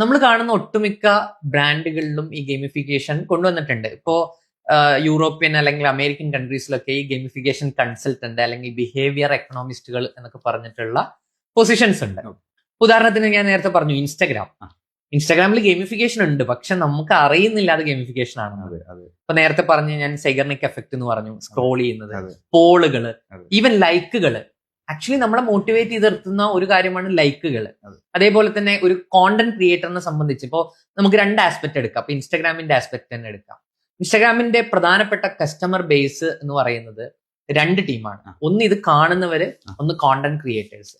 നമ്മൾ കാണുന്ന ഒട്ടുമിക്ക ബ്രാൻഡുകളിലും ഈ ഗെയിമിഫിക്കേഷൻ കൊണ്ടുവന്നിട്ടുണ്ട്. ഇപ്പോ യൂറോപ്യൻ അല്ലെങ്കിൽ അമേരിക്കൻ കൺട്രീസിലൊക്കെ ഈ ഗെയിമിഫിക്കേഷൻ കൺസൾട്ടന്റ് അല്ലെങ്കിൽ ബിഹേവിയർ എക്കണോമിസ്റ്റുകൾ എന്നൊക്കെ പറഞ്ഞിട്ടുള്ള പൊസിഷൻസ് ഉണ്ട്. ഉദാഹരണത്തിന് ഞാൻ നേരത്തെ പറഞ്ഞു ഇൻസ്റ്റാഗ്രാം ഇൻസ്റ്റാഗ്രാമിൽ ഗെയിമിഫിക്കേഷൻ ഉണ്ട് പക്ഷെ നമുക്ക് അറിയുന്നില്ല അത് ഗെയിമിഫിക്കേഷൻ ആണ്. അതെ അതെ. ഇപ്പൊ നേരത്തെ പറഞ്ഞ ഞാൻ സെഗർണിക് എഫക്ട് എന്ന് പറഞ്ഞു സ്ക്രോൾ ചെയ്യുന്നത് പോളുകൾ. ഈവൻ ലൈക്കുകൾ ആക്ച്വലി നമ്മളെ മോട്ടിവേറ്റ് ചെയ്ത് നിർത്തുന്ന ഒരു കാര്യമാണ് ലൈക്കുകൾ അതേപോലെ തന്നെ ഒരു കോണ്ടന്റ് ക്രിയേറ്ററിനെ സംബന്ധിച്ച്. ഇപ്പോൾ നമുക്ക് രണ്ട് ആസ്പെക്ട് എടുക്കാം. ഇപ്പൊ ഇൻസ്റ്റാഗ്രാമിന്റെ ആസ്പെക്ട് തന്നെ എടുക്കാം. ഇൻസ്റ്റാഗ്രാമിന്റെ പ്രധാനപ്പെട്ട കസ്റ്റമർ ബേസ് എന്ന് പറയുന്നത് രണ്ട് ടീമാണ് ഒന്ന് ഇത് കാണുന്നവര് ഒന്ന് കോണ്ടന്റ് ക്രിയേറ്റേഴ്സ്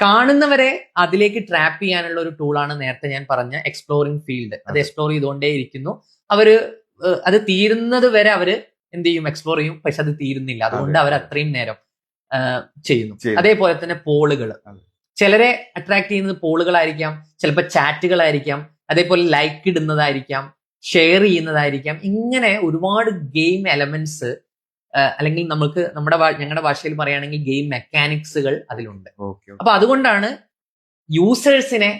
കാണുന്നവരെ അതിലേക്ക് ട്രാപ്പ് ചെയ്യാനുള്ള ഒരു ടൂളാണ് നേരത്തെ ഞാൻ പറഞ്ഞ എക്സ്പ്ലോറിംഗ് ഫീൽഡ് അത്. എക്സ്പ്ലോർ ചെയ്തുകൊണ്ടേ ഇരിക്കുന്നു. അവർ അത് തീരുന്നത് വരെ അവർ എന്ത് ചെയ്യും? എക്സ്പ്ലോർ ചെയ്യും. പക്ഷെ അത് തീരുന്നില്ല. അതുകൊണ്ട് അതെ, അവർ അത്രയും നേരം ചെയ്യുന്നു. അതേപോലെ തന്നെ പോളുകൾ. ചിലരെ അട്രാക്ട് ചെയ്യുന്നത് പോളുകളായിരിക്കാം ചിലപ്പോൾ ചാറ്റുകളായിരിക്കാം അതേപോലെ ലൈക്ക് ഇടുന്നതായിരിക്കാം ഷെയർ ചെയ്യുന്നതായിരിക്കാം. ഇങ്ങനെ ഒരുപാട് ഗെയിം എലമെന്റ്സ് അല്ലെങ്കിൽ നമുക്ക് നമ്മുടെ ഞങ്ങളുടെ ഭാഷയിൽ പറയുകയാണെങ്കിൽ ഗെയിം മെക്കാനിക്സുകൾ അതിലുണ്ട്. അപ്പൊ അതുകൊണ്ടാണ് യൂസേഴ്സിനെ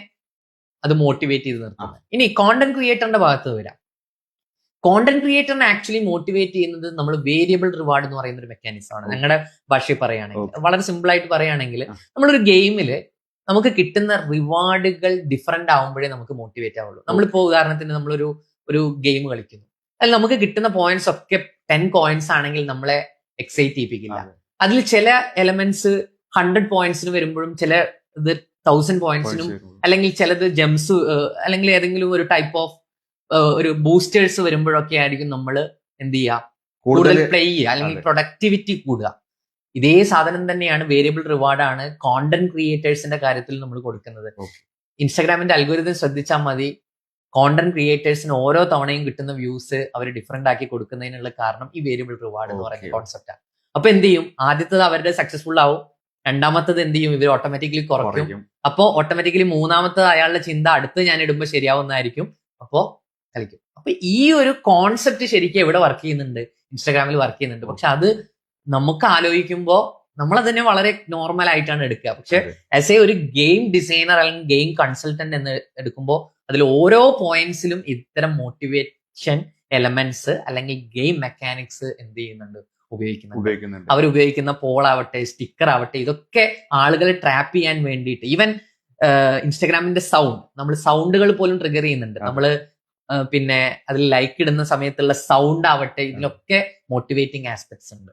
അത് മോട്ടിവേറ്റ് ചെയ്ത് നിർത്തുന്നത്. ഇനി കോണ്ടന്റ് ക്രിയേറ്ററിന്റെ ഭാഗത്ത് വരാം. കോണ്ടന്റ് ക്രിയേറ്ററിനെ ആക്ച്വലി മോട്ടിവേറ്റ് ചെയ്യുന്നത് നമ്മൾ വേരിയബിൾ റിവാർഡ് എന്ന് പറയുന്ന ഒരു മെക്കാനിസം ആണ്. ഞങ്ങളുടെ ഭാഷയിൽ പറയുകയാണെങ്കിൽ. വളരെ സിമ്പിൾ ആയിട്ട് പറയുകയാണെങ്കിൽ. നമ്മളൊരു ഗെയിമിൽ നമുക്ക് കിട്ടുന്ന റിവാർഡുകൾ ഡിഫറെന്റ് ആവുമ്പോഴേ നമുക്ക് മോട്ടിവേറ്റ് ആവുള്ളൂ. നമ്മളിപ്പോ ഉദാഹരണത്തിന് നമ്മളൊരു ഒരു ഗെയിം കളിക്കുന്നു. അതിൽ നമുക്ക് കിട്ടുന്ന പോയിന്റ്സ് ഒക്കെ ടെൻ കോയിൻസ് ആണെങ്കിൽ നമ്മളെ എക്സൈറ്റ് ചെയ്യിപ്പിക്കില്ല. അതിൽ ചില എലമെന്റ്സ് ഹൺഡ്രഡ് പോയിന്റ്സിന് വരുമ്പോഴും ചില ഇത് തൗസൻഡ് പോയിന്റ്സിനും അല്ലെങ്കിൽ ചിലത് ജംസ് അല്ലെങ്കിൽ ഏതെങ്കിലും ഒരു ടൈപ്പ് ഓഫ് ഒരു ബൂസ്റ്റേഴ്സ് വരുമ്പോഴൊക്കെ ആയിരിക്കും നമ്മൾ എന്ത് ചെയ്യുക കൂടുതൽ പ്ലേ ചെയ്യുക. അല്ലെങ്കിൽ പ്രൊഡക്ടിവിറ്റി കൂടുക. ഇതേ സാധനം തന്നെയാണ് വേരിയബിൾ റിവാർഡാണ് കോണ്ടന്റ് ക്രിയേറ്റേഴ്സിന്റെ കാര്യത്തിൽ നമ്മൾ കൊടുക്കുന്നത്. ഇൻസ്റ്റാഗ്രാമിന്റെ അൽഗോരിതം ശ്രദ്ധിച്ചാൽ മതി. കോണ്ടന്റ് ക്രിയേറ്റേഴ്സിന് ഓരോ തവണയും കിട്ടുന്ന വ്യൂസ് അവർ ഡിഫറെന്റ് ആക്കി കൊടുക്കുന്നതിനുള്ള കാരണം ഈ വേരിയബിൾ റിവാർഡ് എന്ന് പറയുന്ന കോൺസെപ്റ്റാണ് അപ്പൊ എന്ത് ചെയ്യും? ആദ്യത്തത് അവരുടെ സക്സസ്ഫുൾ ആവും. രണ്ടാമത്തത് എന്ത് ചെയ്യും? ഇവർ ഓട്ടോമാറ്റിക്കലി കുറയ്ക്കും. അപ്പോൾ അപ്പോ ഓട്ടോമാറ്റിക്കലി മൂന്നാമത്തെ അയാളുടെ ചിന്ത അടുത്ത് ഞാൻ ഇടുമ്പോൾ ശരിയാവുന്നതായിരിക്കും. അപ്പോ കളിക്കും. അപ്പൊ ഈ ഒരു കോൺസെപ്റ്റ് ശരിക്കും എവിടെ വർക്ക് ചെയ്യുന്നുണ്ട്. ഇൻസ്റ്റാഗ്രാമിൽ വർക്ക് ചെയ്യുന്നുണ്ട്. പക്ഷെ അത് നമുക്ക് ആലോചിക്കുമ്പോൾ നമ്മൾ അതിനെ വളരെ നോർമൽ ആയിട്ടാണ് എടുക്കുക. പക്ഷെ. ആസ് എ ഒരു ഗെയിം ഡിസൈനർ അല്ലെങ്കിൽ ഗെയിം കൺസൾട്ടന്റ് എന്ന് എടുക്കുമ്പോൾ അതിൽ ഓരോ പോയിന്റ്സിലും ഇത്തരം മോട്ടിവേഷൻ എലമെന്റ്സ് അല്ലെങ്കിൽ ഗെയിം മെക്കാനിക്സ് എന്ത് ചെയ്യുന്നുണ്ട് ഉപയോഗിക്കുന്നുണ്ട്. അവരുപയോഗിക്കുന്ന അവർ ഉപയോഗിക്കുന്ന പോൾ ആവട്ടെ സ്റ്റിക്കർ ആവട്ടെ ഇതൊക്കെ ആളുകളെ ട്രാപ്പ് ചെയ്യാൻ വേണ്ടിയിട്ട്. ഈവൻ ഇൻസ്റ്റാഗ്രാമിന്റെ സൗണ്ട് നമ്മൾ സൗണ്ടുകൾ പോലും ട്രിഗർ ചെയ്യുന്നുണ്ട്. നമ്മൾ പിന്നെ അതിൽ ലൈക്ക് ഇടുന്ന സമയത്തുള്ള സൗണ്ട് ആവട്ടെ ഇതിലൊക്കെ മോട്ടിവേറ്റിംഗ് ആസ്പെക്ട്സ് ഉണ്ട്.